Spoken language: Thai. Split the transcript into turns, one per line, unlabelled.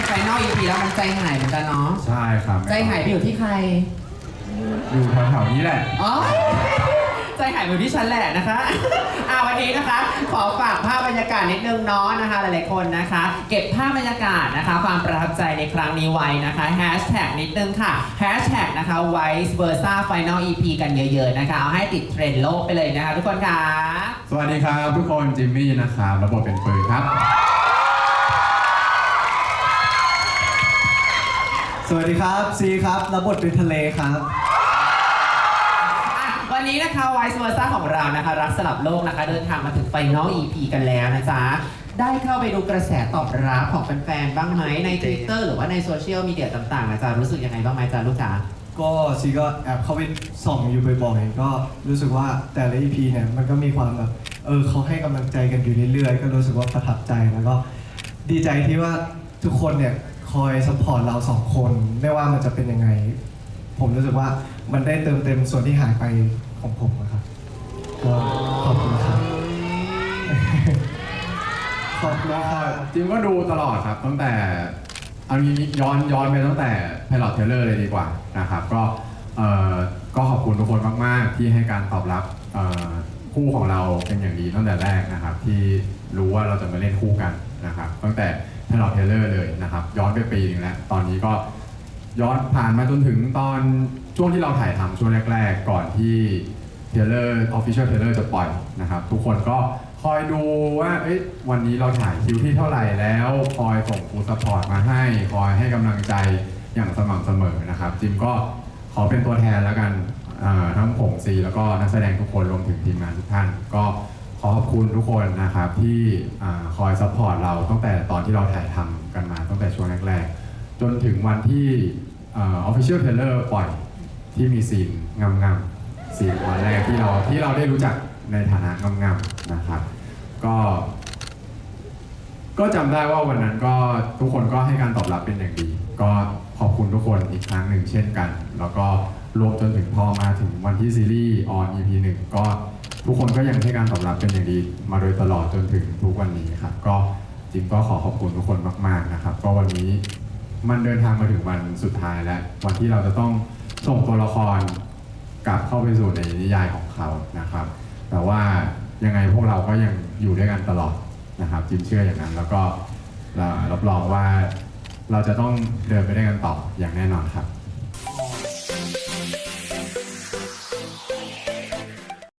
เป็นไฟนอล EP แล้วมันใจหายเหมือนกันเนาะ
ใช่ครับ
ใจหายไปอยู่ที่ใคร
อยู่แถวๆนี้แหละ
อ๋อ ใจหายไปอยู่ที่ฉันแหละนะคะ อ่าวันนี้นะคะ ขอฝากภาพบรรยากาศนิดนึงเนาะนะคะ หลายๆคนนะคะ เก็บภาพบรรยากาศนะคะ ความประทับใจในครั้งนี้ไว้นะคะแฮชแท็กนิดนึงค่ะแฮชแท็กนะคะ Vice Versa Final EP กันเยอะๆนะคะ เอาให้ติดเทรนด์โลกไปเลยนะคะ ทุกคนค่ะ
สวัสดีครับทุกคนจิมมี่นะครับระบบเป็นปืนครับ
สวัสดีครับซีครับรับบทเป็นทะเลครับ
อะวันนี้นะคะ Vice Versa ของเรานะคะ รักสลับโลกนะคะ เดินทางมาถึง Final EP กันแล้วนะจ๊ะ ได้เข้าไปดูกระแสตอบรับของแฟนๆบ้างไหมใน Twitter หรือว่าในโซเชียลมีเดียต่างๆนะจ๊ะ รู้สึกยังไงบ้างไหมจ๊ะลูกจ๋า
ก็ซีก็แอบเข้าไปส่องอยู่บ่อยๆก็รู้สึกว่าแต่ละ EP เนี่ยมันก็มีความแบบเออเขาให้กำลังใจกันอยู่เรื่อยๆ ก็รู้สึกว่าประทับใจแล้วก็ดีใจที่ว่าทุกคนเนี่ย คอยสปอร์ตเราสองคน ไม่ว่ามันจะเป็นยังไง ผมรู้สึกว่ามันได้เติมเต็มส่วนที่หายไปของผมนะครับก็ขอบคุณครับ ขอบคุณครับ
จิมก็ดูตลอดครับ ตั้งแต่เอางี้ย้อนย้อนไปตั้งแต่ไพลอตเทเลอร์เลยดีกว่านะครับก็เอ่อก็ขอบคุณทุกคนมาก ๆ ที่ให้การตอบรับเอ่อคู่ของเราเป็นอย่างดีตั้งแต่แรกนะครับ ที่รู้ว่าเราจะมาเล่นคู่กันนะครับ ตั้งแต่ไพลอตเทเลอร์เลยนะครับย อนไปปีหนึงแล้ว ตอนนี้ก็ย้อนผ่านมาจนถึงตอนช่วงที่เราถ่ายทำช่วงแรก ๆ ก่อนที่เทเลอร์ออฟฟิเชียลเทเลอร์จะปล่อยนะครับ ทุกคนก็คอยดูว่าเอ้ยวันนี้เราถ่ายคิวที่เท่าไหร่แล้ว คอยส่งฟูสปอร์ตมาให้ คอยให้กำลังใจอย่างสม่ำเสมอนะครับ จิมก็ขอเป็นตัวแทนแล้วกันอ่าทั้งผมซีแล้วก็นักแสดงทุกคนรวมถึงทีมงานทุกท่าน ก็ขอขอบคุณทุกคนนะครับที่อาคอยซัพพอร์ตเราตั้งแต่ตอนที่เราถ่ายทำ แต่ช่วงแรกๆ จนถึงวันที่ออฟฟิเชียลเทเลอร์ปล่อยที่มีซีนงามๆสี่วันแรกที่เราที่เราได้รู้จักในฐานะงามๆนะครับ ก็ ก็จำได้ว่าวันนั้นก็ทุกคนก็ให้การตอบรับเป็นอย่างดี ก็ขอบคุณทุกคนอีกครั้งหนึ่งเช่นกัน แล้วก็รวมจนถึงพอมาถึงวันที่ซีรีส์ออน EP หนึ่งก็ทุกคนก็ยังให้การตอบรับเป็นอย่างดี มาโดยตลอดจนถึงทุกวันนี้ครับ ก็ จริงก็ขอขอบคุณทุกคนมาก ๆนะครับ ก็วันนี้มันเดินทางมาถึงวันสุดท้ายแล้ว วันที่เราจะต้องส่งตัวละครกลับเข้าไปสู่ในนิยายของเขานะครับ แต่ว่ายังไงพวกเราก็ยังอยู่ด้วยกันตลอดนะครับจิมเชื่ออย่างนั้น แล้วก็รารับรองว่าเราจะต้องเดินไปด้วยกันต่ออย่างแน่นอนครับ